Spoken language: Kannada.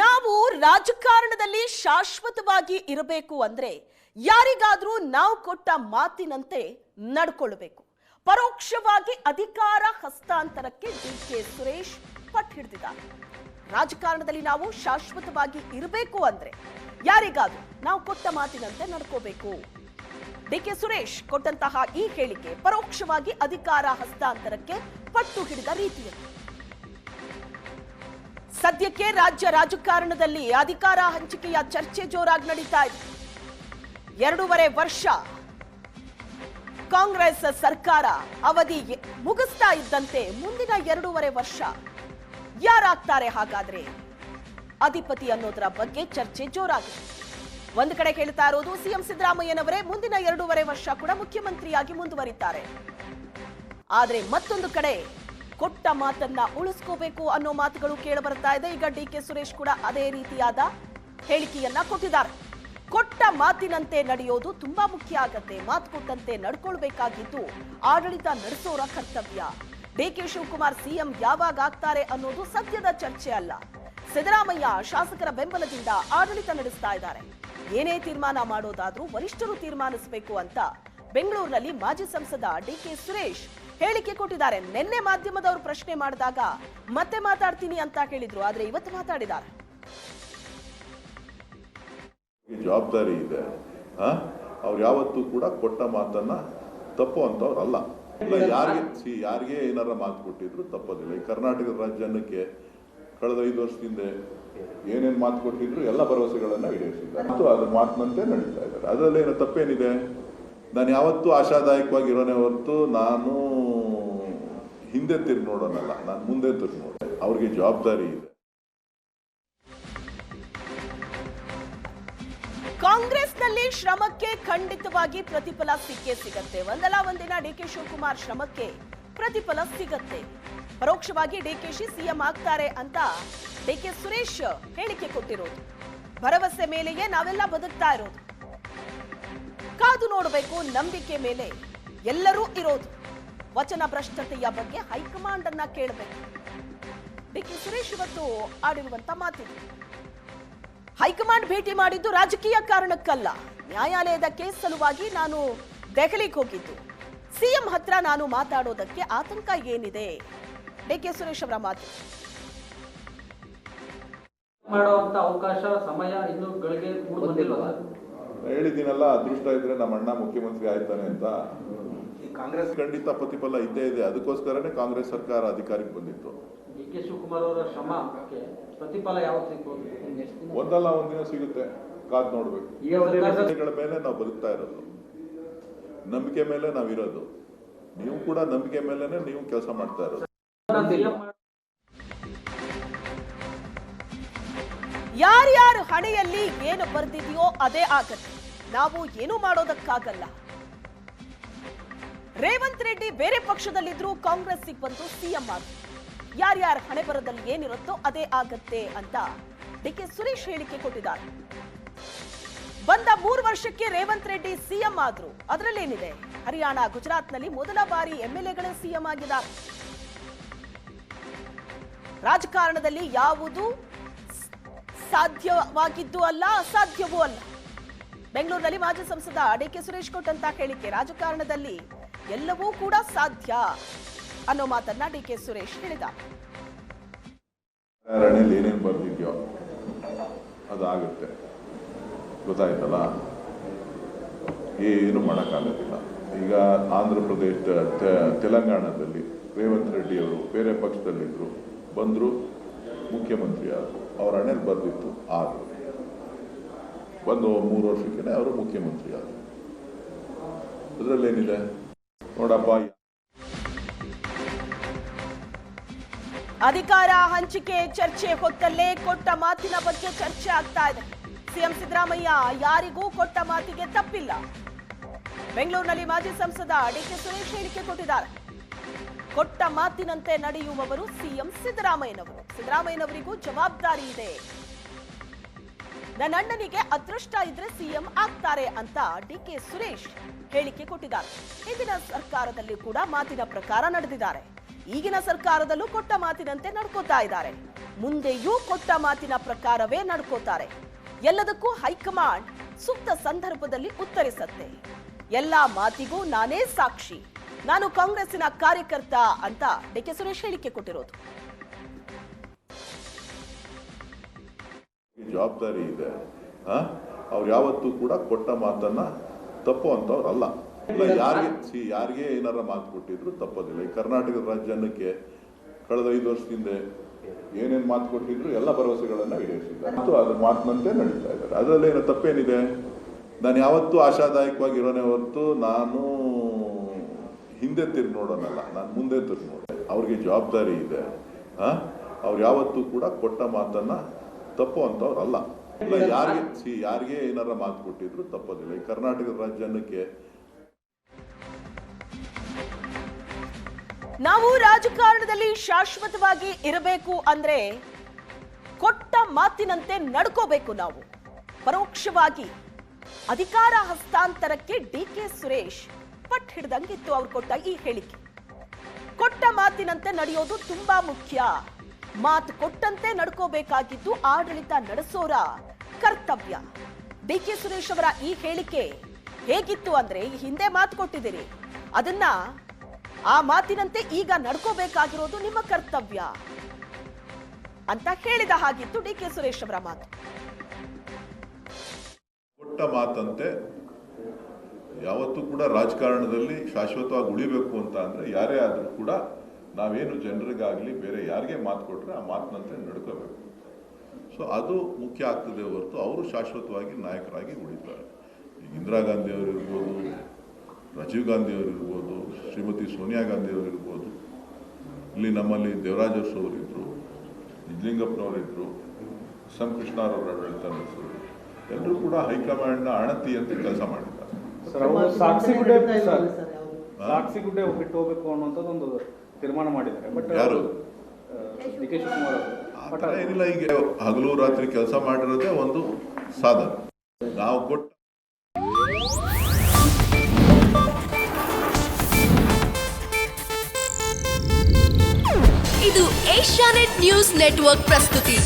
ನಾವು ರಾಜಕಾರಣದಲ್ಲಿ ಶಾಶ್ವತವಾಗಿ ಇರಬೇಕು ಅಂದ್ರೆ ಯಾರಿಗಾದ್ರೂ ನಾವು ಕೊಟ್ಟ ಮಾತಿನಂತೆ ನಡ್ಕೊಳ್ಬೇಕು ಪರೋಕ್ಷವಾಗಿ ಅಧಿಕಾರ ಹಸ್ತಾಂತರಕ್ಕೆ ಡಿ ಕೆ ಸುರೇಶ್ ಪಟ್ಟು ಹಿಡಿದಿದ್ದಾರೆ. ರಾಜಕಾರಣದಲ್ಲಿ ನಾವು ಶಾಶ್ವತವಾಗಿ ಇರಬೇಕು ಅಂದ್ರೆ ಯಾರಿಗಾದ್ರೂ ನಾವು ಕೊಟ್ಟ ಮಾತಿನಂತೆ ನಡ್ಕೋಬೇಕು. ಡಿ ಕೆ ಸುರೇಶ್ ಕೊಟ್ಟಂತಹ ಈ ಹೇಳಿಕೆ ಪರೋಕ್ಷವಾಗಿ ಅಧಿಕಾರ ಹಸ್ತಾಂತರಕ್ಕೆ ಪಟ್ಟು ಹಿಡಿದ ರೀತಿಯಲ್ಲಿ. ಸದ್ಯಕ್ಕೆ ರಾಜ್ಯ ರಾಜಕಾರಣದಲ್ಲಿ ಅಧಿಕಾರ ಹಂಚಿಕೆಯ ಚರ್ಚೆ ಜೋರಾಗಿ ನಡೀತಾ ಇದೆ. ಎರಡೂವರೆ ವರ್ಷ ಕಾಂಗ್ರೆಸ್ ಸರ್ಕಾರ ಅವಧಿ ಮುಗಿಸ್ತಾ ಇದ್ದಂತೆ ಮುಂದಿನ ಎರಡೂವರೆ ವರ್ಷ ಯಾರಾಗ್ತಾರೆ ಹಾಗಾದ್ರೆ? ಅಧಿಪತಿ ಅನ್ನೋದರ ಬಗ್ಗೆ ಚರ್ಚೆ ಜೋರಾಗಿದೆ. ಒಂದು ಕಡೆ ಹೇಳ್ತಾ ಇರೋದು ಸಿಎಂ ಸಿದ್ದರಾಮಯ್ಯನವರೇ ಮುಂದಿನ ಎರಡೂವರೆ ವರ್ಷ ಕೂಡ ಮುಖ್ಯಮಂತ್ರಿಯಾಗಿ ಮುಂದುವರಿತಾರೆ. ಆದರೆ ಮತ್ತೊಂದು ಕಡೆ ಕೊಟ್ಟ ಮಾತನ್ನ ಉಳಿಸ್ಕೋಬೇಕು ಅನ್ನೋ ಮಾತುಗಳು ಕೇಳಿ ಬರ್ತಾ ಇದೆ. ಈಗ ಡಿ ಕೆ ಸುರೇಶ್ ಕೂಡ ಅದೇ ರೀತಿಯಾದ ಹೇಳಿಕೆಯನ್ನ ಕೊಟ್ಟಿದ್ದಾರೆ. ಕೊಟ್ಟ ಮಾತಿನಂತೆ ನಡೆಯೋದು ತುಂಬಾ ಮುಖ್ಯ ಆಗತ್ತೆ. ಮಾತು ಕೊಟ್ಟಂತೆ ನಡ್ಕೊಳ್ಬೇಕಾಗಿದ್ದು ಆಡಳಿತ ನಡೆಸೋರ ಕರ್ತವ್ಯ. ಡಿ ಕೆ ಶಿವಕುಮಾರ್ ಸಿಎಂ ಯಾವಾಗ ಆಗ್ತಾರೆ ಅನ್ನೋದು ಸದ್ಯದ ಚರ್ಚೆ ಅಲ್ಲ. ಸಿದ್ದರಾಮಯ್ಯ ಶಾಸಕರ ಬೆಂಬಲದಿಂದ ಆಡಳಿತ ನಡೆಸ್ತಾ ಇದ್ದಾರೆ. ಏನೇ ತೀರ್ಮಾನ ಮಾಡೋದಾದ್ರೂ ವರಿಷ್ಠರು ತೀರ್ಮಾನಿಸಬೇಕು ಅಂತ ಬೆಂಗಳೂರಿನಲ್ಲಿ ಮಾಜಿ ಸಂಸದ ಡಿ ಕೆ ಸುರೇಶ್ ಹೇಳಿಕೆ ಕೊಟ್ಟಿದ್ದಾರೆ. ನಿನ್ನೆ ಮಾಧ್ಯಮದವರು ಪ್ರಶ್ನೆ ಮಾಡಿದಾಗ ಮತ್ತೆ ಮಾತಾಡ್ತೀನಿ ಅಂತ ಹೇಳಿದ್ರು. ಆದ್ರೆ ಇವತ್ತು ಮಾತಾಡಿದ್ದಾರೆ. ಜವಾಬ್ದಾರಿ ಇದೆ. ಅವ್ರು ಯಾವತ್ತೂ ಕೂಡ ಕೊಟ್ಟ ಮಾತನ್ನ ತಪ್ಪು ಅಂತವ್ರಲ್ಲ ಅಲ್ಲ. ಯಾರಿಗೆ, ಸಿ, ಯಾರಿಗೆ ಏನಾರ ಮಾತು ಕೊಟ್ಟಿದ್ರು ತಪ್ಪದಿಲ್ಲ. ಈ ಕರ್ನಾಟಕದ ರಾಜ್ಯಕ್ಕೆ ಕಳೆದ ಐದು ವರ್ಷದಿಂದ ಏನೇನು ಮಾತು ಕೊಟ್ಟಿದ್ರು ಎಲ್ಲ ಭರವಸೆಗಳನ್ನು ಈಡೇರಿಸಿದ್ದಾರೆ. ಮತ್ತು ಅದ್ರ ಮಾತಿನಂತೆ ನಡೀತಾ ಇದ್ದಾರೆ. ಅದರಲ್ಲಿ ಏನೋ ತಪ್ಪೇನಿದೆ? ನಾನು ಯಾವತ್ತೂ ಆಶಾದಾಯಕವಾಗಿರೋನೇ ಹೊರತು ನಾನು ಹಿಂದೆ ತಿರು ನೋಡೋಣಲ್ಲ, ನಾನು ಮುಂದೆ ತಿರು ನೋಡೋಣ ಅವ್ರಿಗೆ ಜವಾಬ್ದಾರಿ ಇದೆ. ಕಾಂಗ್ರೆಸ್ನಲ್ಲಿ ಶ್ರಮಕ್ಕೆ ಖಂಡಿತವಾಗಿ ಪ್ರತಿಫಲ ಸಿಕ್ಕೇ ಸಿಗತ್ತೆ. ಒಂದಲ್ಲ ಒಂದಿನ ಡಿ ಕೆ ಶಿವಕುಮಾರ್ ಶ್ರಮಕ್ಕೆ ಪ್ರತಿಫಲ ಸಿಗತ್ತೆ. ಪರೋಕ್ಷವಾಗಿ ಡಿಕೆಶಿ ಸಿಎಂ ಆಗ್ತಾರೆ ಅಂತ ಡಿ ಕೆ ಸುರೇಶ್ ಹೇಳಿಕೆ ಕೊಟ್ಟಿರೋದು. ಭರವಸೆ ಮೇಲೆಯೇ ನಾವೆಲ್ಲ ಬದುಕ್ತಾ ಇರೋದು. ಕಾದು ನೋಡಬೇಕು, ನಂಬಿಕೆ ಮೇಲೆ ಎಲ್ಲರೂ ಇರೋದು. ವಚನ ಭ್ರಷ್ಟತೆಯ ಬಗ್ಗೆ ಹೈಕಮಾಂಡ್ ಅನ್ನ ಕೇಳಬೇಕು. ಡಿ ಕೆ ಸುರೇಶ್ ಇವತ್ತು ಆಡಿರುವಂತ ಮಾತಿದೆ. ಹೈಕಮಾಂಡ್ ಭೇಟಿ ಮಾಡಿದ್ದು ರಾಜಕೀಯ ಕಾರಣಕ್ಕಲ್ಲ. ನ್ಯಾಯಾಲಯದ ಕೇಸ್ ಸಲುವಾಗಿ ನಾನು ದೆಹಲಿಗೆ ಹೋಗಿದ್ದು. ಸಿಎಂ ಹತ್ರ ನಾನು ಮಾತಾಡೋದಕ್ಕೆ ಆತಂಕ ಏನಿದೆ? ಡಿ ಕೆ ಸುರೇಶ್ ಅವರ ಮಾತು. ಮಾಡುವಂತ ಅವಕಾಶ ಸಮಯ ಇನ್ನು ಗಳಿಗೆ ಮೂರು? ಹೇಳಿದ್ದೀನಲ್ಲ ಅದೃಷ್ಟ ಇದ್ರೆ ನಮ್ಮ ಅಣ್ಣ ಮುಖ್ಯಮಂತ್ರಿ ಆಯ್ತಾನೆ ಅಂತ. ಕಾಂಗ್ರೆಸ್ ಖಂಡಿತ ಪ್ರತಿಫಲ ಇದ್ದೇ ಇದೆ. ಅದಕ್ಕೋಸ್ಕರನೇ ಕಾಂಗ್ರೆಸ್ ಸರ್ಕಾರ ಅಧಿಕಾರಕ್ಕೆ ಬಂದಿತ್ತು. ಡಿ ಕೆ ಶಿವಕುಮಾರ್ ಅವರ ಶ್ರಮಕ್ಕೆ ಪ್ರತಿಫಲ ಯಾವತ್ತು ಒಂದಲ್ಲ ಒಂದಿನ ಸಿಗುತ್ತೆ. ಕಾದ್ ನೋಡ್ಬೇಕು. ಮೇಲೆ ನಾವು ಬದುಕ್ತಾ ಇರೋದು. ನಂಬಿಕೆ ಮೇಲೆ ನಾವಿರೋದು ಇರೋದು. ನೀವು ಕೂಡ ನಂಬಿಕೆ ಮೇಲೆ ನೀವು ಕೆಲಸ ಮಾಡ್ತಾ ಇರೋದು. ಯಾರ್ಯಾರ ಹಣೆಯಲ್ಲಿ ಏನು ಬರ್ದಿದೆಯೋ ಅದೇ ಆಗತ್ತೆ. ನಾವು ಏನು ಮಾಡೋದಕ್ಕಾಗಲ್ಲ. ರೇವಂತ್ ರೆಡ್ಡಿ ಬೇರೆ ಪಕ್ಷದಲ್ಲಿದ್ರು ಕಾಂಗ್ರೆಸ್ಸಿಗೆ ಬಂದು ಸಿಎಂ ಆದ್ರು ಯಾರ್ಯಾರ ಹಣೆ ಬರದಲ್ಲಿ ಏನಿರುತ್ತೋ ಅದೇ ಆಗತ್ತೆ ಅಂತ ಡಿ ಕೆ ಸುರೇಶ್ ಹೇಳಿಕೆ ಕೊಟ್ಟಿದ್ದಾರೆ. ಬಂದ ಮೂರು ವರ್ಷಕ್ಕೆ ರೇವಂತ್ ರೆಡ್ಡಿ ಸಿಎಂ ಆದ್ರು. ಅದರಲ್ಲೇನಿದೆ? ಹರಿಯಾಣ, ಗುಜರಾತ್ನಲ್ಲಿ ಮೊದಲ ಬಾರಿ ಎಂಎಲ್ಎಗಳ ಸಿಎಂ ಆಗಿದ್ದಾರೆ. ರಾಜಕಾರಣದಲ್ಲಿ ಯಾವುದು ಸಾಧ್ಯವಾಗಿದ್ದು ಅಲ್ಲ, ಅಸಾಧ್ಯವೂ ಅಲ್ಲ. ಬೆಂಗಳೂರಿನಲ್ಲಿ ಮಾಜಿ ಸಂಸದ ಡಿ ಕೆ ಸುರೇಶ್ ಕೊಟ್ಟಂತ ಹೇಳಿಕೆ. ರಾಜಕಾರಣದಲ್ಲಿ ಎಲ್ಲವೂ ಕೂಡ ಸಾಧ್ಯ ಅನ್ನೋ ಮಾತನ್ನ ಡಿ ಕೆ ಸುರೇಶ್ ಹೇಳಿದ ಏನೇನು ಬರ್ದಿದ್ಯೋ ಅದಾಗುತ್ತೆ. ಗೊತ್ತಾಯ್ತಲ್ಲ? ಏನು ಮಾಡೋಕ್ಕಾಗೋದಿಲ್ಲ. ಈಗ ಆಂಧ್ರ ಪ್ರದೇಶ ತೆಲಂಗಾಣದಲ್ಲಿ ರೇವಂತ್ ರೆಡ್ಡಿ ಅವರು ಬೇರೆ ಪಕ್ಷದಲ್ಲಿದ್ದರು ಬಂದರು ಮುಖ್ಯಮಂತ್ರಿ ಆದರು. ಅವ್ರ ಹಣೆಯಲ್ಲಿ ಬರ್ದಿತ್ತು, ಆದರು. ಬಂದು ಮೂರು ವರ್ಷಕ್ಕೆ ಅವರು ಮುಖ್ಯಮಂತ್ರಿ ಆದರು. ಅದರಲ್ಲೇನಿದೆ? ನೋಡಪ್ಪ. ಅಧಿಕಾರ ಹಂಚಿಕೆ ಚರ್ಚೆ ಹೊತ್ತಲ್ಲೇ ಕೊಟ್ಟ ಮಾತಿನ ಬಗ್ಗೆ ಚರ್ಚೆ ಆಗ್ತಾ ಇದೆ. ಸಿಎಂ ಸಿದ್ದರಾಮಯ್ಯ ಯಾರಿಗೂ ಕೊಟ್ಟ ಮಾತಿಗೆ ತಪ್ಪಿಲ್ಲ. ಬೆಂಗಳೂರಿನಲ್ಲಿ ಮಾಜಿ ಸಂಸದ ಡಿಕೆ ಸುರೇಶ್ ಹೇಳಿಕೆ ಕೊಟ್ಟಿದ್ದಾರೆ. ಕೊಟ್ಟ ಮಾತಿನಂತೆ ನಡೆಯುವವರು ಸಿಎಂ ಸಿದ್ದರಾಮಯ್ಯನವರು. ಸಿದ್ದರಾಮಯ್ಯನವರಿಗೂ ಜವಾಬ್ದಾರಿ ಇದೆ. ನನ್ನ ಅಣ್ಣನಿಗೆ ಅದೃಷ್ಟ ಇದ್ರೆ ಸಿಎಂ ಆಗ್ತಾರೆ ಅಂತ ಡಿ ಕೆ ಸುರೇಶ್ ಹೇಳಿಕೆ ಕೊಟ್ಟಿದ್ದಾರೆ. ಹಿಂದಿನ ಸರ್ಕಾರದಲ್ಲಿ ಕೂಡ ಮಾತಿನ ಪ್ರಕಾರ ನಡೆದಿದ್ದಾರೆ. ಈಗಿನ ಸರ್ಕಾರದಲ್ಲೂ ಕೊಟ್ಟ ಮಾತಿನಂತೆ ನಡ್ಕೋತಾ ಇದ್ದಾರೆ. ಮುಂದೆಯೂ ಕೊಟ್ಟ ಮಾತಿನ ಪ್ರಕಾರವೇ ನಡ್ಕೋತಾರೆ. ಎಲ್ಲದಕ್ಕೂ ಹೈಕಮಾಂಡ್ ಸೂಕ್ತ ಸಂದರ್ಭದಲ್ಲಿ ಉತ್ತರಿಸತ್ತೆ. ಎಲ್ಲ ಮಾತಿಗೂ ನಾನೇ ಸಾಕ್ಷಿ. ನಾನು ಕಾಂಗ್ರೆಸ್ಸಿನ ಕಾರ್ಯಕರ್ತ ಅಂತ ಡಿ ಕೆ ಸುರೇಶ್ ಹೇಳಿಕೆ ಕೊಟ್ಟಿರೋದು. ಜವಾಬ್ದಾರಿ ಇದೆ? ಅವ್ರು ಯಾವತ್ತೂ ಕೂಡ ಕೊಟ್ಟ ಮಾತನ್ನ ತಪ್ಪು ಅಂತವ್ರಲ್ಲ. ಇಲ್ಲ, ಯಾರಿಗೆ ಯಾರಿಗೆ ಏನಾರ ಮಾತು ಕೊಟ್ಟಿದ್ರು ತಪ್ಪೋದಿಲ್ಲ. ಈ ಕರ್ನಾಟಕದ ರಾಜ್ಯಕ್ಕೆ ಕಳೆದ ಐದು ವರ್ಷದಿಂದ ಏನೇನು ಮಾತು ಕೊಟ್ಟಿದ್ರು ಎಲ್ಲ ಭರವಸೆಗಳನ್ನ ಈಡೇರಿಸಿದ್ದಾರೆ. ಮತ್ತು ಅದ್ರ ಮಾತಿನಂತೆ ನಡೀತಾ ಇದ್ದಾರೆ. ಅದರಲ್ಲಿ ಏನೋ ತಪ್ಪೇನಿದೆ? ನಾನು ಯಾವತ್ತೂ ಆಶಾದಾಯಕವಾಗಿ ಇರೋನೇ ಹೊರತು ನಾನು ಹಿಂದೆ ತಿರುಗಿ ನೋಡೋನಲ್ಲ. ನಾನು ಮುಂದೆ ತಿರುಗಿ ನೋಡೋಣ ಅವ್ರಿಗೆ ಜವಾಬ್ದಾರಿ ಇದೆ? ಅವ್ರು ಯಾವತ್ತೂ ಕೂಡ ಕೊಟ್ಟ ಮಾತನ್ನ ತಪ್ಪು ಅಂತವ್ರು ಅಲ್ಲ. ಇಲ್ಲ, ಯಾರಿಗೆ, ಸಿ, ಯಾರಿಗೆ ಏನಾರ ಮಾತು ಕೊಟ್ಟಿದ್ರು ತಪ್ಪೋದಿಲ್ಲ. ಈ ಕರ್ನಾಟಕದ ರಾಜ್ಯಕ್ಕೆ ನಾವು ರಾಜಕಾರಣದಲ್ಲಿ ಶಾಶ್ವತವಾಗಿ ಇರಬೇಕು ಅಂದ್ರೆ ಕೊಟ್ಟ ಮಾತಿನಂತೆ ನಡ್ಕೋಬೇಕು ನಾವು. ಪರೋಕ್ಷವಾಗಿ ಅಧಿಕಾರ ಹಸ್ತಾಂತರಕ್ಕೆ ಡಿ ಕೆ ಸುರೇಶ್ ಪಟ್ ಹಿಡ್ದಂಗಿತ್ತು ಅವ್ರು ಕೊಟ್ಟ ಈ ಹೇಳಿಕೆ. ಕೊಟ್ಟ ಮಾತಿನಂತೆ ನಡೆಯೋದು ತುಂಬಾ ಮುಖ್ಯ. ಮಾತು ಕೊಟ್ಟಂತೆ ನಡ್ಕೋಬೇಕಾಗಿದ್ದು ಆಡಳಿತ ನಡೆಸೋರ ಕರ್ತವ್ಯ. ಡಿ ಕೆ ಸುರೇಶ್ ಅವರ ಈ ಹೇಳಿಕೆ ಹೇಗಿತ್ತು ಅಂದ್ರೆ ಹಿಂದೆ ಮಾತು ಕೊಟ್ಟಿದ್ದೀರಿ. ಅದನ್ನ ಆ ಮಾತಿನಂತೆ ಈಗ ನಡ್ಕೋಬೇಕಾಗಿರೋದು ನಿಮ್ಮ ಕರ್ತವ್ಯ. ಅಂತ ಹೇಳಿದ ಹಾಗಿತ್ತು ಡಿ ಕೆ ಸುರೇಶ್ ಅವರ ಮಾತು. ಕೊಟ್ಟ ಮಾತಂತೆ ಯಾವತ್ತೂ ಕೂಡ ರಾಜಕಾರಣದಲ್ಲಿ ಶಾಶ್ವತವಾಗಿ ಉಳಿಬೇಕು ಅಂತ ಅಂದ್ರೆ ಯಾರೇ ಆದರೂ ಕೂಡ ನಾವೇನು ಜನರಿಗಾಗಲಿ ಬೇರೆ ಯಾರಿಗೆ ಮಾತು ಕೊಟ್ಟರೆ ಆ ಮಾತಿನಂತೆ ನಡ್ಕೋಬೇಕು. ಸೊ ಅದು ಮುಖ್ಯ ಆಗ್ತದೆ ಹೊರತು ಅವರು ಶಾಶ್ವತವಾಗಿ ನಾಯಕರಾಗಿ ಉಳಿತಾರೆ. ಈಗ ಇಂದಿರಾ ಗಾಂಧಿ ಅವರು ಇರ್ಬೋದು ರಾಜೀವ್ ಗಾಂಧಿ ಅವರು ಇರ್ಬೋದು ಶ್ರೀಮತಿ ಸೋನಿಯಾ ಗಾಂಧಿ ಅವರು ಇರ್ಬೋದು ಇಲ್ಲಿ ನಮ್ಮಲ್ಲಿ ದೇವರಾಜ ಅವರಿದ್ದರು ನಿಜಲಿಂಗಪ್ಪನವರಿದ್ದರು ಎಸ್ ಎಂ ಕೃಷ್ಣರವರ ಆಡಳಿತ ನಡೆಸಿದ್ರು ಎಲ್ಲರೂ ಕೂಡ ಹೈಕಮಾಂಡ್ನ ಅಣತಿ ಅಂತ ಕೆಲಸ ಮಾಡಿದ್ದಾರೆ. ಸಾಕ್ಷಿ ಗುಡ್ಡೆ ಸರ್ ಹಾ? ಸಾಕ್ಷಿ ಗುಡ್ಡೆ ಬಿಟ್ಟು ಹೋಗ್ಬೇಕು ಅನ್ನುವಂಥದ್ದು ಒಂದು ತೀರ್ಮಾನ ಮಾಡಿದ್ದಾರೆ. ಬಟ್ ಯಾರು? ಡಿ ಕೆ ಶಿವಕುಮಾರ್ ಅವರು. ಏನಿಲ್ಲ ಈಗ ಹಗಲು ರಾತ್ರಿ ಕೆಲಸ ಮಾಡಿರೋದೇ ಒಂದು ಸಾಧನ. ನಾವು ಕೊಟ್ಟ ಇದು ಏಷ್ಯಾನೆಟ್ ನ್ಯೂಸ್ ನೆಟ್ವರ್ಕ್ ಪ್ರಸ್ತುತಿ.